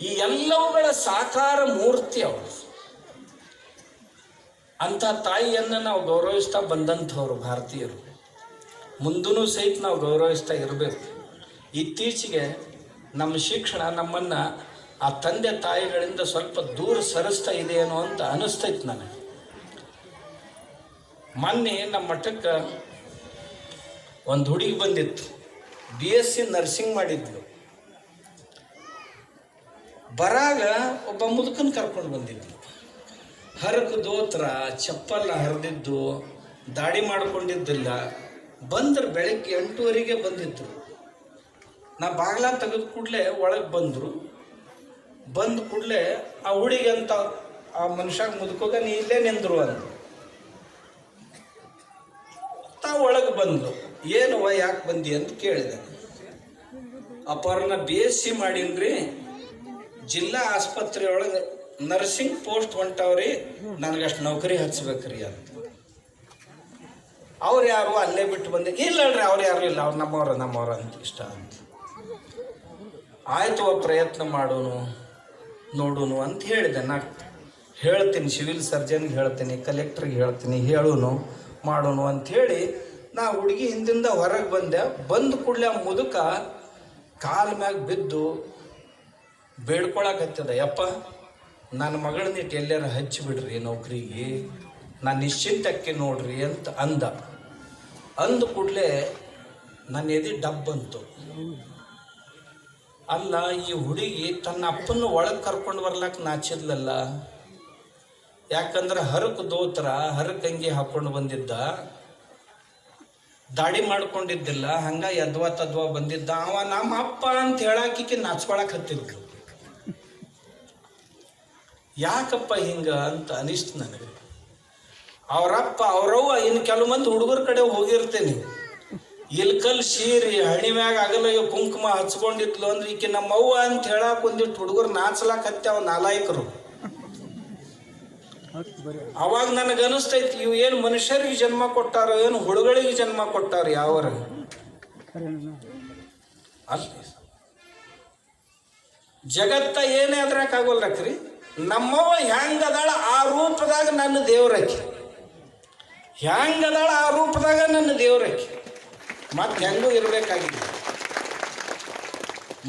ಈ ಎಲ್ಲವುಗಳ ಸಾಕಾರ ಮೂರ್ತಿ ಅವರು. ಅಂಥ ತಾಯಿಯನ್ನು ನಾವು ಗೌರವಿಸ್ತಾ ಬಂದಂಥವ್ರು ಭಾರತೀಯರು. ಮುಂದೂ ಸಹಿತ ನಾವು ಗೌರವಿಸ್ತಾ ಇರಬೇಕು. ಇತ್ತೀಚೆಗೆ ನಮ್ಮ ಶಿಕ್ಷಣ ನಮ್ಮನ್ನು ಆ ತಂದೆ ತಾಯಿಗಳಿಂದ ಸ್ವಲ್ಪ ದೂರ ಸರಿಸ್ತಾ ಇದೆಯೇನೋ ಅಂತ ಅನಿಸ್ತೈತೆ ನನಗೆ. ಮೊನ್ನೆ ನಮ್ಮ ಮಠಕ್ಕೆ ಒಂದು ಹುಡುಗಿ ಬಂದಿತ್ತು. ಬಿ ಎಸ್ ಸಿ ನರ್ಸಿಂಗ್ ಮಾಡಿದ್ಲು. ಬರಾಗ ಒಬ್ಬ ಮುದುಕನ್ ಕರ್ಕೊಂಡು ಬಂದಿದ್ಲು. ಹರಕು ದೋತ್ರ, ಚಪ್ಪಲ್ಲ ಹರಿದಿದ್ದು, ದಾಡಿ ಮಾಡ್ಕೊಂಡಿದ್ದಿಲ್ಲ. ಬಂದ್ರೆ ಬೆಳಗ್ಗೆ ಎಂಟೂವರೆಗೆ ಬಂದಿದ್ದರು ನಾ ಬಾಗ್ಲ ತೆಗೆದ ಕೂಡಲೇ ಒಳಗೆ ಬಂದರು. ಬಂದ ಕೂಡಲೇ ಆ ಹುಡುಗಿ ಅಂತ ಆ ಮನುಷ್ಯಾಗ ಮುದುಕೋಗ, ನೀ ಇಲ್ಲೇ ನಿಂದರು ಅಂತ ತಾ ಒಳಗೆ ಬಂದು ಏನು ಯಾಕೆ ಬಂದಿ? ಅಂತ ಕೇಳಿದೆ. ಅಪರ್ನ ಬೇಸಿ ಮಾಡೀನ್ರಿ. ಜಿಲ್ಲಾ ಆಸ್ಪತ್ರೆಯೊಳಗೆ ನರ್ಸಿಂಗ್ ಪೋಸ್ಟ್ ಹೊಂಟವ್ರಿ, ನನಗಷ್ಟು ನೌಕರಿ ಹಚ್ಬೇಕ್ರಿ ಅಂತ. ಅವ್ರು ಯಾರು ಅಲ್ಲೇ ಬಿಟ್ಟು ಬಂದೆ. ಇಲ್ಲಲ್ರಿ ಅವ್ರು ಯಾರು ಇಲ್ಲ, ಅವ್ರು ನಮ್ಮವ್ರ ನಮ್ಮವ್ರ ಅಂತ ಇಷ್ಟ ಅಂತ. ಆಯ್ತು ಪ್ರಯತ್ನ ಮಾಡೋನು, ನೋಡೋನು ಅಂತ ಹೇಳಿದೆ. ನಾ ಹೇಳ್ತೀನಿ ಸಿವಿಲ್ ಸರ್ಜನ್ಗೆ ಹೇಳ್ತೀನಿ ಕಲೆಕ್ಟ್ರಿಗೆ ಹೇಳ್ತೀನಿ, ಹೇಳೋನು, ಮಾಡೋನು ಅಂಥೇಳಿ ನಾ ಹುಡುಗಿ ಹಿಂದಿಂದ ಹೊರಗೆ ಬಂದೆ. ಬಂದ ಕೂಡಲೇ ಮುದುಕ ಕಾಲ ಮ್ಯಾಗ ಬಿದ್ದು ಬೇಡ್ಕೊಳಕತ್ತದ ಯಪ್ಪ, ನನ್ನ ಮಗಳನ್ನ ಇಟ್ಟು ಎಲ್ಲಾರ ಹಚ್ಚಿಬಿಡ್ರಿ ನೌಕರಿಗೆ ನಾನು ನಿಶ್ಚಿಂತಕ್ಕೆ ನೋಡ್ರಿ ಅಂತ ಅಂದ. ಅಂದ ಕೂಡಲೇ ನನ್ನ ಎದೆ ಡಬ್ಬಂತು ಅಲ್ಲ, ಈ ಹುಡುಗಿ ತನ್ನ ಅಪ್ಪನ ಒಳಗೆ ಕರ್ಕೊಂಡು ಬರ್ಲಕ್ಕೆ ನಾಚಿದ್ಲಲ್ಲ, ಯಾಕಂದ್ರೆ ಹರಕು ದೋತ್ರ ಹರಕಂಗಿ ಹಾಕೊಂಡು ಬಂದಿದ್ದ. ದಾಡಿ ಮಾಡ್ಕೊಂಡಿದ್ದಿಲ್ಲ, ಹಂಗ ಯದ್ವಾ ತದ್ವಾ ಬಂದಿದ್ದ. ಅವ ನಮ್ಮ ಅಪ್ಪ ಅಂತ ಹೇಳಾಕಿಕೆ ನಾಚ್ಕೊಳಕ್ ಹತ್ತಿದ್ಲು. ಯಾಕಪ್ಪ ಹಿಂಗೆ ಅಂತ ಅನಿಸ್ತು ನನಗೆ. ಅವರಪ್ಪ, ಅವರವ್ವ, ಇನ್ನು ಕೆಲವು ಮಂದಿ ಹುಡುಗರ ಕಡೆ ಹೋಗಿರ್ತೇನೆ. ಇಲ್ಕಲ್ ಸೀರಿ ಹಣಿ ಮ್ಯಾಗ ಇವ್ ಕುಂಕುಮ ಹಚ್ಕೊಂಡಿದ್ಲು ಅಂದ್ರೆ ಈಕೆ ನಮ್ಮವ್ವ ಅಂತ ಹೇಳಕ್ ಒಂದಿಟ್ಟು ಹುಡುಗರು ನಾಚ್ಲಾಕ್ ಅವ ನಾಲಾಯಕರು. ಅವಾಗ ನನಗೆ ಅನಿಸ್ತೈತಿ, ಇವು ಏನು ಮನುಷ್ಯರಿಗೆ ಜನ್ಮ ಕೊಟ್ಟಾರೋ, ಏನು ಹುಳುಗಳಿಗೆ ಜನ್ಮ ಕೊಟ್ಟಾರ ಯಾವರ? ಅಲ್ಲಿ ಜಗತ್ತ ಏನೇ ಅದ್ರಾಕ ಆಗೋಲ್ರಕ್ರಿ? ನಮ್ಮವ್ವ ಹೆಂಗದಾಳ ಆ ರೂಪದಾಗ ನನ್ನ ದೇವ್ರಕ್ಕೆ. ಹೆಂಗದಾಳ ಆ ರೂಪದಾಗ ನನ್ನ ದೇವ್ರಕ್ಕೆ. ಮತ್ತೆ ಹೆಂಗೂ ಇರಬೇಕಾಗಿದೆ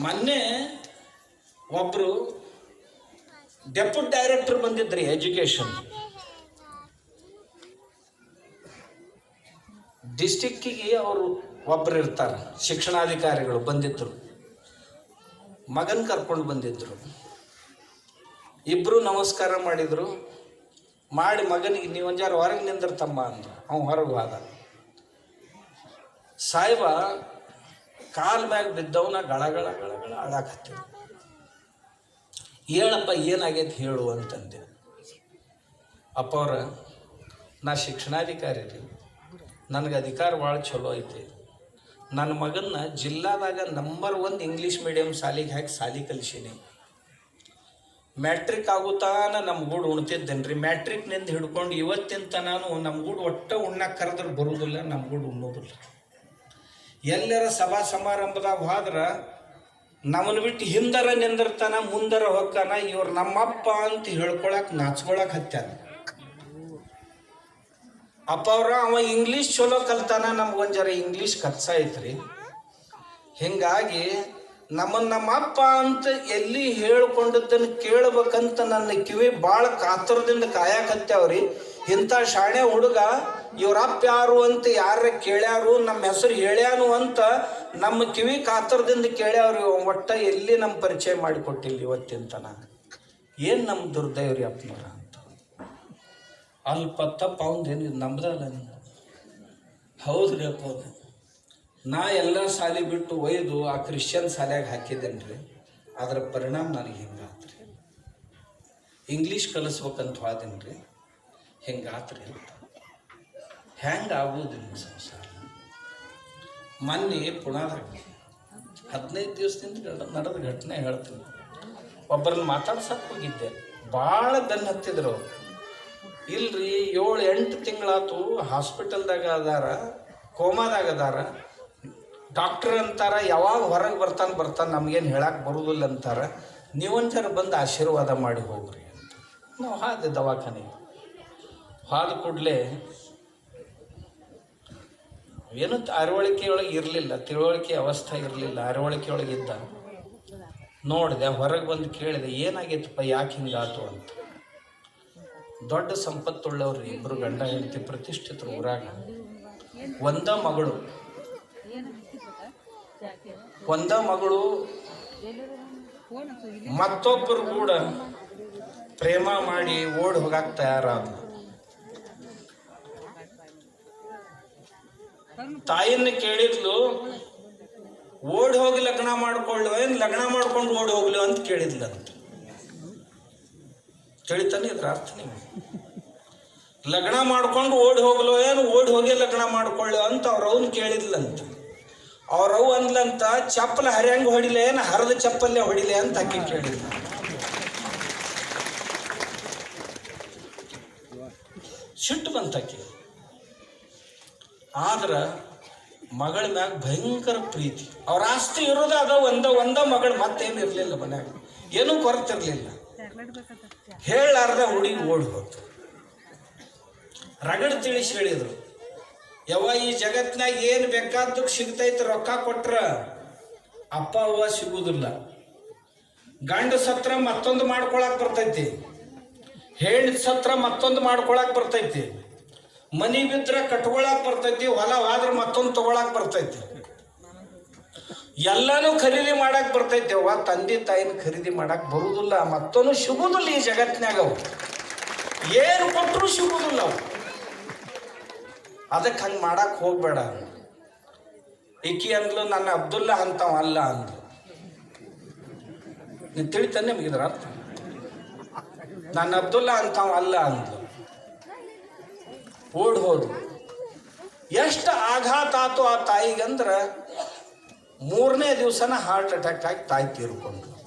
ಮೊನ್ನೆ ಒಬ್ಬರು ಡೆಪ್ಯೂಟ್ ಡೈರೆಕ್ಟರ್ ಬಂದಿದ್ರಿ ಎಜುಕೇಶನ್ ಡಿಸ್ಟಿಕ್ಕಿಗೆ ಅವರು ಒಬ್ಬರು ಇರ್ತಾರೆ, ಶಿಕ್ಷಣಾಧಿಕಾರಿಗಳು ಬಂದಿದ್ದರು ಮಗನ್ ಕರ್ಕೊಂಡು ಬಂದಿದ್ದರು ಇಬ್ಬರು ನಮಸ್ಕಾರ ಮಾಡಿದರು. ಮಾಡಿ ಮಗನಿಗೆ, ನೀವು ಒಂಜಾರು ಹೊರಗೆ ನಿಂದಿರ್ತಮ್ಮ ಅಂದರು. ಅವ್ನು ಹೊರಗೆ ಹೋದ. ಸಾಹೇಬ, ಕಾಲ್ ಮ್ಯಾಗ ಬಿದ್ದವನ ಗಳಗಳ ಗಳಗಳ ಅಳಾಕತ್ತ ಹೇಳಪ್ಪ ಏನಾಗೈತೆ ಹೇಳು ಅಂತಂದೆ. ಅಪ್ಪ ಅವ್ರ, ನಾ ಶಿಕ್ಷಣಾಧಿಕಾರಿ ರೀ. ನನಗೆ ಅಧಿಕಾರ ಭಾಳ ಚಲೋ ಐತಿ. ನನ್ನ ಮಗನ್ನ ಜಿಲ್ಲಾದಾಗ ನಂಬರ್ ಒನ್ ಇಂಗ್ಲೀಷ್ ಮೀಡಿಯಂ ಶಾಲೆಗೆ ಹಾಕಿ ಶಾಲೆ ಕಲಿಸೀನಿ. ಮ್ಯಾಟ್ರಿಕ್ ಆಗುತ್ತಾನ ನಮ್ಮ ಗೂಡು ಉಣ್ತಿದ್ದೇನೆ ರೀ ಮ್ಯಾಟ್ರಿಕ್ನಿಂದ ಹಿಡ್ಕೊಂಡು ಇವತ್ತಿನ ತನಾನು ನಮ್ಮ ಗೂಡು ಒಟ್ಟ ಉಣ್ಣಕ್ಕೆ ಕರೆದ್ರೆ ಬರುವುದಿಲ್ಲ ನಮ್ಮ ಗೂಡು ಉಣ್ಣೋದಿಲ್ಲ. ಎಲ್ಲರ ಸಭಾ ಸಮಾರಂಭದಾಗ ಹೋದ್ರೆ ನಮ್ಮನ್ನು ಬಿಟ್ಟು ಹಿಂದರ ನಿಂದಿರ್ತಾನ ಮುಂದರ ಹೊಕ್ಕಾನ ಇವ್ರು ನಮ್ಮಪ್ಪ ಅಂತ ಹೇಳ್ಕೊಳಕ್ ನಾಚ್ಕೊಳಕ್ ಹತ್ಯಾನ. ಅಪ್ಪ ಅವ್ರ ಅವ ಇಂಗ್ಲೀಷ್ ಚಲೋ ಕಲ್ತಾನ, ನಮ್ಗೊಂದು ಜರ ಇಂಗ್ಲೀಷ್ ಕತ್ಸ ಐತ್ರಿ. ಹಿಂಗಾಗಿ ನಮ್ಮನ್ನ ನಮ್ಮಪ್ಪ ಅಂತ ಎಲ್ಲಿ ಹೇಳ್ಕೊಂಡಿದ್ದನ್ನು ಕೇಳ್ಬೇಕಂತ ನನ್ನ ಕಿವಿ ಭಾಳ ಕಾತರದಿಂದ ಕಾಯಕತ್ತವ್ರಿ. ಇಂಥ ಶಾಣೆ ಹುಡುಗ ಇವ್ರ ಅಪ್ಪ ಯಾರು ಅಂತ ಯಾರ ಕೇಳ್ಯಾರು, ನಮ್ಮ ಹೆಸರು ಹೇಳ್ಯಾನು ಅಂತ ನಮ್ಮ ಕಿವಿ ಕಾತರದಿಂದ ಕೇಳ್ಯಾವ್ರಿ ಒಟ್ಟ ಎಲ್ಲಿ ನಮ್ಮ ಪರಿಚಯ ಮಾಡಿಕೊಟ್ಟಿಲ್ಲ ಇವತ್ತಿನ ತನ ಏನು ನಮ್ಮ ದುರ್ದೈವ್ರಿ ಅಪ್ಪನವ್ರ ಅಂತ. ಅಲ್ಪ ತಪ್ಪ ಅವಂದೇನು ನಂಬದಲ್ಲ ನೀವು ಹೌದ್ರಿ ಅಪ್ಪ ನಾ ಎಲ್ಲ ಶಾಲೆ ಬಿಟ್ಟು ಒಯ್ದು ಆ ಕ್ರಿಶ್ಚಿಯನ್ ಶಾಲೆಯಾಗ ಹಾಕಿದ್ದೇನೆ ಅದರ ಪರಿಣಾಮ ನನಗೆ ಹಿಂಗಾತ್ರಿ. ಇಂಗ್ಲೀಷ್ ಕಲಿಸ್ಬೇಕಂತ ಹೋದೇನೆ ರೀ ಹಿಂಗಾತ್ರಿ ಅಂತ. ಹೆಂಗೆ ಆಗೋದು ನಿಮ್ಮ ಸಂಸಾರ? ಮೊನ್ನೆ ಪುಣಾದಾಗ ಹದಿನೈದು ದಿವಸದಿಂದ ನಡೆದ ಘಟನೆ ಹೇಳ್ತೀನಿ. ಒಬ್ಬರನ್ನ ಮಾತಾಡ್ಸಕ್ಕೆ ಹೋಗಿದ್ದೆ. ಭಾಳ ಬೆನ್ನು ಹತ್ತಿದ್ರು ಅವರು. ಇಲ್ರಿ ಏಳು ಎಂಟು ತಿಂಗಳಾತು ಹಾಸ್ಪಿಟಲ್ದಾಗ ಅದಾರ ಕೋಮಾದಾಗ ಅದಾರ. ಡಾಕ್ಟರ್ ಅಂತಾರ, ಯಾವಾಗ ಹೊರಗೆ ಬರ್ತಾನೆ ಬರ್ತಾನೆ ನಮಗೇನು ಹೇಳಕ್ಕೆ ಬರುವುದಿಲ್ಲ ಅಂತಾರೆ ನೀವೊಂದು ಬಂದು ಆಶೀರ್ವಾದ ಮಾಡಿ ಹೋಗ್ರಿ ಅಂತ. ನಾವು ಹಾದೆ ದವಾಖಾನೆಗೆ ಹಾದ ಕೂಡಲೇ ಏನು ಅರವಳಿಕೆಯೊಳಗೆ ಇರಲಿಲ್ಲ, ತಿಳುವಳಿಕೆ ಅವಸ್ಥೆ ಇರಲಿಲ್ಲ, ಅರವಳಿಕೆಯೊಳಗೆ ಇದ್ದ. ನೋಡಿದೆ, ಹೊರಗೆ ಬಂದು ಕೇಳಿದೆ, ಏನಾಗೈತಪ್ಪ, ಯಾಕೆ ಹಿಂಗಾತು ಅಂತ. ದೊಡ್ಡ ಸಂಪತ್ತುಳ್ಳವ್ರಿ ಇಬ್ಬರು ಗಂಡ ಹೆಂಡತಿ, ಪ್ರತಿಷ್ಠಿತರು ಊರಾಗ. ಒಂದ ಮಗಳು. ಒಂದ ಮಗಳು, ಮತ್ತೊಬ್ಬರು ಕೂಡ ಪ್ರೇಮ ಮಾಡಿ ಓಡಿ ಹೋಗಕ್ಕೆ ತಯಾರಾದ ತಾಯಿನ ಕೇಳಿದ್ಲು, ಓಡಿ ಹೋಗಿ ಲಗ್ನ ಮಾಡ್ಕೊಳ್ಳು, ಏನು ಲಗ್ನ ಮಾಡ್ಕೊಂಡು ಓಡಿ ಹೋಗ್ಲು ಅಂತ ಕೇಳಿದ್ಲಂತ ಕೇಳಿತಾನೆ ಇದ್ರ ಅರ್ಥ ಲಗ್ನ ಮಾಡ್ಕೊಂಡು ಓಡಿ ಹೋಗ್ಲೋ, ಏನು ಓಡಿ ಹೋಗಿ ಲಗ್ನ ಮಾಡ್ಕೊಳ್ಳೋ ಅಂತ ಅವ್ರ ಅವನು ಕೇಳಿದ್ಲಂತ ಅವ್ರ ಅವ್ ಅಂದ್ಲಂತ ಚಪ್ಪಲ ಹರಿಯಂಗ ಹೊಡಿಲೆ ಏನು ಹರದ ಚಪ್ಪಲ್ಲೇ ಹೊಡಿಲೆ ಅಂತ ಅಕ್ಕಿ ಕೇಳಿದ್ರು ಸಿಟ್ಟು ಬಂತಾಕಿ ಆದ್ರ ಮಗಳ ಮ್ಯಾಗ ಭಯಂಕರ ಪ್ರೀತಿ. ಅವ್ರ ಆಸ್ತಿ ಇರೋದ ಅದ ಒಂದ ಒಂದ ಮಗಳು ಮತ್ತೇನು ಇರಲಿಲ್ಲ ಮನ್ಯಾಗ. ಏನೂ ಕೊರತಿರ್ಲಿಲ್ಲ. ಹೇಳಾರ್ದ ಹುಡುಗಿ ಓಡ್ಬೋದು ರಗಡ್ ತಿಳಿಸಿ ಹೇಳಿದ್ರು. ಯವ್ವ, ಈ ಜಗತ್ನಾಗ ಏನು ಬೇಕಾದಕ್ಕೆ ಸಿಗ್ತೈತೆ ರೊಕ್ಕ ಕೊಟ್ರ ಅಪ್ಪ, ಅವ್ವ ಸಿಗುವುದಿಲ್ಲ ಗಂಡ ಸತ್ರ ಮತ್ತೊಂದು ಮಾಡ್ಕೊಳಕ್ ಬರ್ತೈತಿ. ಹೆಣ್ಣು ಸತ್ರ ಮತ್ತೊಂದು ಮಾಡ್ಕೊಳಕ್ ಬರ್ತೈತಿ. ಮನಿ ಬಿದ್ರ ಕಟ್ಕೊಳಕ್ ಬರ್ತೈತಿ, ಹೊಲ ಆದ್ರೆ ಮತ್ತೊಂದು ತಗೊಳಕ್ ಬರ್ತೈತಿ. ಎಲ್ಲಾನು ಖರೀದಿ ಮಾಡಕ್ ಬರ್ತೈತಿ. ಅವ್ವ ತಂದೆ ತಾಯಿನ ಖರೀದಿ ಮಾಡಕ್ ಬರುದಿಲ್ಲ. ಮತ್ತೊಂದು ಸಿಗುದಿಲ್ಲ ಈ ಜಗತ್ನಾಗ ಅವು. ಏನು ಕೊಟ್ಟರು ಸಿಗುದಿಲ್ಲ ಅವು. ಅದಕ್ಕೆ ಹಂಗೆ ಮಾಡಕ್ ಹೋಗ್ಬೇಡ ಈಕಿ ಅಂದ್ಲು, ನನ್ನ ಅಬ್ದುಲ್ಲಾ ಅಂತವ ಅಲ್ಲ ಅಂದ್ಲು ನೀನು ತಿಳಿತಾನೆ ನಿಮ್ಗೆ ಇದ್ರ ಅರ್ಥ? ನನ್ನ ಅಬ್ದುಲ್ಲಾ ಅಂತವ ಅಲ್ಲ ಅಂದ್ಲು. ಓಡ್ ಹೋದ್ರು. ಎಷ್ಟು ಆಘಾತ ಆತು ಆ ಅಂದ್ರೆ, ಮೂರನೇ ದಿವಸನ ಹಾರ್ಟ್ ಅಟ್ಯಾಕ್ ಆಗಿ ತಾಯಿ ತೀರ್ಕೊಂಡ್ರು.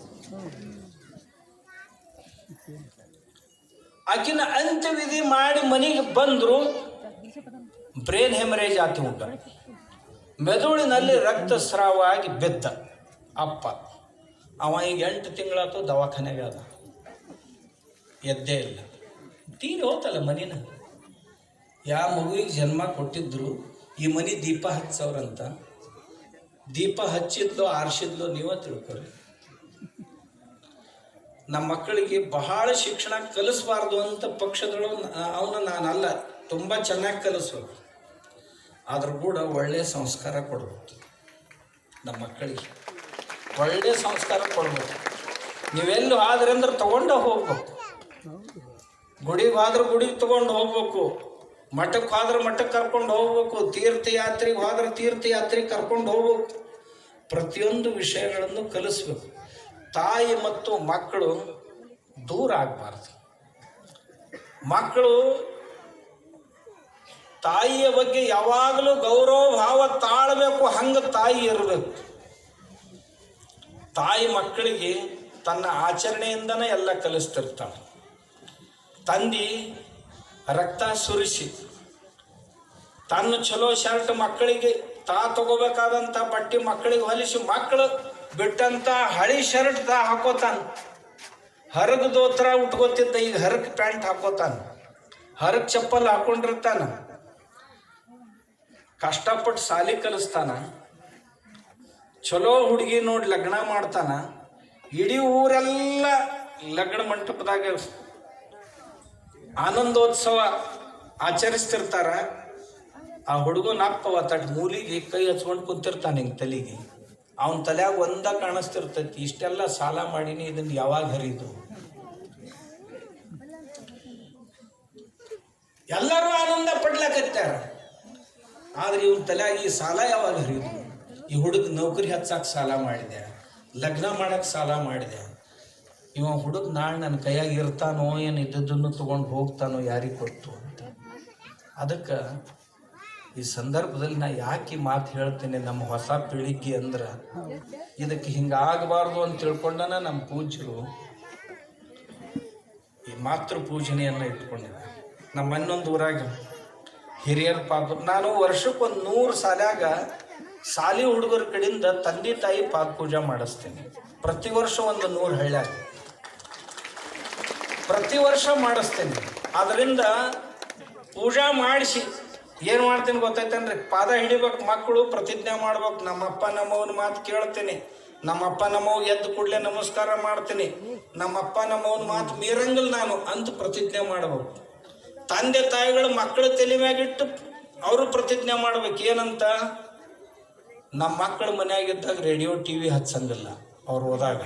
ಆಕಿನ ಅಂತ್ಯವಿಧಿ ಮಾಡಿ ಮನೆಗೆ ಬಂದ್ರು. ಬ್ರೇನ್ ಹೆಮರೇಜ್ ಆತಿ ಉಂಟ ಮೆದುಳಿನಲ್ಲಿ ರಕ್ತಸ್ರಾವ ಆಗಿ ಅಪ್ಪ. ಅವ ಈಗ ಎಂಟು ತಿಂಗಳಾತು ದವಾಖಾನೆಗೆ ಅದ. ಎದ್ದೇ ಇಲ್ಲ. ತೀರಿ ಹೋತಲ್ಲ ಮನಿನ. ಯಾವ ಮಗುವಿಗೆ ಜನ್ಮ ಕೊಟ್ಟಿದ್ರು, ಈ ಮನಿ ದೀಪ ಹಚ್ಚವ್ರಂತ. ದೀಪ ಹಚ್ಚಿದ್ಲು ಆರಿಸಿದ್ಲು ನೀವ ತಿಳ್ಕೊರಿ ನಮ್ಮ ಮಕ್ಕಳಿಗೆ ಬಹಳ ಶಿಕ್ಷಣ ಕಲಿಸ್ಬಾರ್ದು ಅಂತ ಪಕ್ಷದೊಳಗೆ ಅವನ ನಾನಲ್ಲ, ತುಂಬ ಚೆನ್ನಾಗಿ ಕಲಿಸ್ಬೇಕು. ಆದ್ರೂ ಕೂಡ ಒಳ್ಳೆಯ ಸಂಸ್ಕಾರ ಕೊಡ್ಬೇಕು. ನಮ್ಮ ಮಕ್ಕಳಿಗೆ. ಒಳ್ಳೆಯ ಸಂಸ್ಕಾರ ಕೊಡ್ಬೇಕು. ನೀವೆಲ್ಲೂ ಆದ್ರೆ ಅಂದ್ರೆ ತಗೊಂಡು ಹೋಗ್ಬೇಕು. ಗುಡಿಗೆ ಹೋದ್ರೆ ಗುಡಿಗೆ ತಗೊಂಡು ಹೋಗ್ಬೇಕು. ಮಠಕ್ಕೆ ಹೋದ್ರೆ ಮಠಕ್ಕೆ ಕರ್ಕೊಂಡು ಹೋಗ್ಬೇಕು. ತೀರ್ಥಯಾತ್ರೆಗೆ ಹೋದ್ರೆ ತೀರ್ಥಯಾತ್ರೆಗೆ ಕರ್ಕೊಂಡು ಹೋಗ್ಬೇಕು. ಪ್ರತಿಯೊಂದು ವಿಷಯಗಳನ್ನು ಕಲಿಸ್ಬೇಕು. ತಾಯಿ ಮತ್ತು ಮಕ್ಕಳು ದೂರ ಆಗಬಾರ್ದು. ಮಕ್ಕಳು ತಾಯಿಯ ಬಗ್ಗೆ ಯಾವಾಗಲೂ ಗೌರವ ಭಾವ ತಾಳಬೇಕು, ಹಂಗೆ ತಾಯಿ ಇರಬೇಕು. ತಾಯಿ ಮಕ್ಕಳಿಗೆ ತನ್ನ ಆಚರಣೆಯಿಂದನೇ ಎಲ್ಲ ಕಲಿಸ್ತಿರ್ತಾಳೆ. ತಂದಿ ರಕ್ತ ಸುರಿಸಿ, ತನ್ನ ಚಲೋ ಶರ್ಟ್ ಮಕ್ಕಳಿಗೆ ತಾ ತಗೋಬೇಕಾದಂಥ ಬಟ್ಟೆ ಮಕ್ಕಳಿಗೆ ಹೊಲಿಸಿ, ಮಕ್ಕಳು ಬಿಟ್ಟಂತ ಹಳಿ ಶರ್ಟ್ ತಾ ಹಾಕೋತಾನ. ಹರಗ್ ದೋತ್ರ ಉಟ್ಕೋತಿದ್ದ, ಈಗ ಹರಕ್ ಪ್ಯಾಂಟ್ ಹಾಕೋತಾನ. ಹರಕ್ ಚಪ್ಪಲ್ ಹಾಕೊಂಡಿರ್ತಾನ. ಕಷ್ಟಪಟ್ಟು ಸಾಲಿ ಕಲಿಸ್ತಾನ, ಚಲೋ ಹುಡುಗಿ ನೋಡಿ ಲಗ್ನ ಮಾಡ್ತಾನ, ಇಡೀ ಊರೆಲ್ಲ ಲಗ್ನ ಮಂಟಪದಾಗ ಆನಂದೋತ್ಸವ ಆಚರಿಸ್ತಿರ್ತಾರ. ಆ ಹುಡುಗನ ಅಪ್ಪವ ತಟ್ ಮೂಲಿಗೆ ಕೈ ಹಚ್ಕೊಂಡು ಕುಂತಿರ್ತಾನೆ ಹಿಂಗೆ ತಲೆಗೆ. ಅವನ ತಲೆಯಾಗ ಒಂದ ಕಾಣಿಸ್ತಿರ್ತೈತಿ, ಇಷ್ಟೆಲ್ಲ ಸಾಲ ಮಾಡಿನಿ ಇದನ್ನ ಯಾವಾಗ ಹರಿದು? ಎಲ್ಲರೂ ಆನಂದ ಪಡ್ಲಕತ್ಯಾರ. ಆದ್ರೆ ಇವನ್ ತಲೆಯಾಗ ಈ ಸಾಲ ಯಾವಾಗ ಹರಿದು ಈ ಹುಡುಗ ನೌಕರಿ ಹಚ್ಚಕ್ಕೆ ಸಾಲ ಮಾಡಿದೆ, ಲಗ್ನ ಮಾಡಕ್ಕೆ ಸಾಲ ಮಾಡಿದೆ. ಇವ ಹುಡುಗ ನಾಳೆ ನನ್ನ ಕೈಯಾಗಿ ಇರ್ತಾನೋ, ಏನು ಇದ್ದದ್ದನ್ನು ತೊಗೊಂಡು ಹೋಗ್ತಾನೋ ಯಾರಿಗೆ ಕೊಡ್ತು ಅಂತ. ಅದಕ್ಕೆ ಈ ಸಂದರ್ಭದಲ್ಲಿ ನಾ ಯಾಕೆ ಮಾತು ಹೇಳ್ತೇನೆ ನಮ್ಮ ಹೊಸ ಪೀಳಿಗೆ ಅಂದ್ರೆ, ಇದಕ್ಕೆ ಹಿಂಗಾಗಬಾರ್ದು ಅಂತ ತಿಳ್ಕೊಂಡನ ನಮ್ಮ ಪೂಜ್ಯರು. ಈ ಮಾತೃ ಪೂಜನೆಯನ್ನು ಇಟ್ಕೊಂಡಿದ್ದೆ ನಮ್ಮ ಇನ್ನೊಂದು ಊರಾಗ ಹಿರಿಯರ ಪಾಪ ನಾನು ವರ್ಷಕ್ಕೊಂದು ನೂರು ಸಾಲಾಗ ಸಾಲಿ ಹುಡುಗರ ಕಡೆಯಿಂದ ತಂದೆ ತಾಯಿ ಪಾದ ಪೂಜೆ ಮಾಡಿಸ್ತೀನಿ. ಪ್ರತಿ ವರ್ಷ ಒಂದು ನೂರು ಹಳ್ಳ್ಯಾಗ. ಪ್ರತಿ ವರ್ಷ ಮಾಡಿಸ್ತೇನೆ. ಅದರಿಂದ ಪೂಜಾ ಮಾಡಿಸಿ. ಏನು ಮಾಡ್ತೀನಿ ಗೊತ್ತೈತೇನ್ರಿ? ಪಾದ ಹಿಡಿಬೇಕು, ಮಕ್ಕಳು ಪ್ರತಿಜ್ಞೆ ಮಾಡ್ಬೇಕು. ನಮ್ಮಪ್ಪ ನಮ್ಮವನ ಮಾತು ಕೇಳ್ತೀನಿ. ನಮ್ಮಪ್ಪ ನಮ್ಮವ್ ಎದ್ದು ಕೂಡಲೇ ನಮಸ್ಕಾರ ಮಾಡ್ತೀನಿ. ನಮ್ಮಪ್ಪ ನಮ್ಮವನ ಮಾತು ಮೀರಂಗಲ್ ನಾನು ಅಂತ ಪ್ರತಿಜ್ಞೆ ಮಾಡ್ಬೇಕು. ತಂದೆ ತಾಯಿಗಳು ಮಕ್ಕಳ ತಲೆ ಮ್ಯಾಗಿಟ್ಟು ಅವರು ಪ್ರತಿಜ್ಞೆ ಮಾಡ್ಬೇಕು. ಏನಂತ? ನಮ್ಮ ಮಕ್ಕಳು ಮನೆಯಾಗಿದ್ದಾಗ ರೇಡಿಯೋ ಟಿ ವಿ ಹಚ್ಚಂಗಿಲ್ಲ. ಅವ್ರು ಹೋದಾಗ.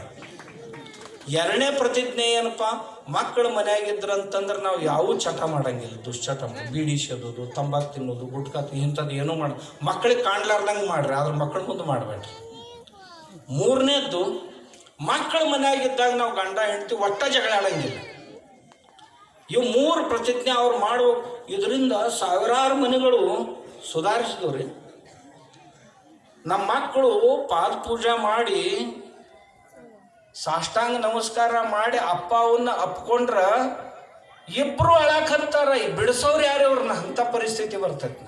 ಎರಡನೇ ಪ್ರತಿಜ್ಞೆ ಏನಪ್ಪ? ಮಕ್ಕಳು ಮನೆಯಾಗಿದ್ರಂತಂದ್ರೆ ನಾವು ಯಾವ ಚಟ ಮಾಡಂಗಿಲ್ಲ. ದುಶ್ಚಟ ಮಾಡಿ, ಬೀಡಿ ಸೇದೋದು ತಂಬಾಕು ತಿನ್ನೋದು, ಗುಟ್ಕಾ ಇಂಥದ್ದು ಏನೂ ಮಾಡ, ಮಕ್ಕಳಿಗೆ ಕಾಣ್ಲಾರ್ದಂಗೆ ಮಾಡ್ರಿ. ಆದ್ರೆ ಮಕ್ಕಳ ಮುಂದೆ ಮಾಡಬೇಡ್ರಿ. ಮೂರನೇದ್ದು, ಮಕ್ಕಳು ಮನೆಯಾಗಿದ್ದಾಗ ನಾವು ಗಂಡ, ಹೆಂಡ್ತಿ ಒಟ್ಟ ಜಗಳ ಆಡಂಗಿಲ್ಲ. ಇವು ಮೂರು ಪ್ರತಿಜ್ಞೆ ಅವ್ರು ಮಾಡುವ ಇದರಿಂದ ಸಾವಿರಾರು ಮನೆಗಳು ಸುಧಾರಿಸಿದವ್ರಿ. ನಮ್ಮ ಮಕ್ಕಳು ಪಾದ ಪೂಜೆ ಮಾಡಿ, ಸಾಷ್ಟಾಂಗ ನಮಸ್ಕಾರ ಮಾಡಿ ಅಪ್ಪ ಅವನ್ನ ಅಪ್ಕೊಂಡ್ರ ಇಬ್ರು ಅಳಾಕತ್ತಾರ ಬಿಡಿಸೋರು ಯಾರು ಅವ್ರನ್ನ ಅಂಥ ಪರಿಸ್ಥಿತಿ ಬರ್ತೈತಿ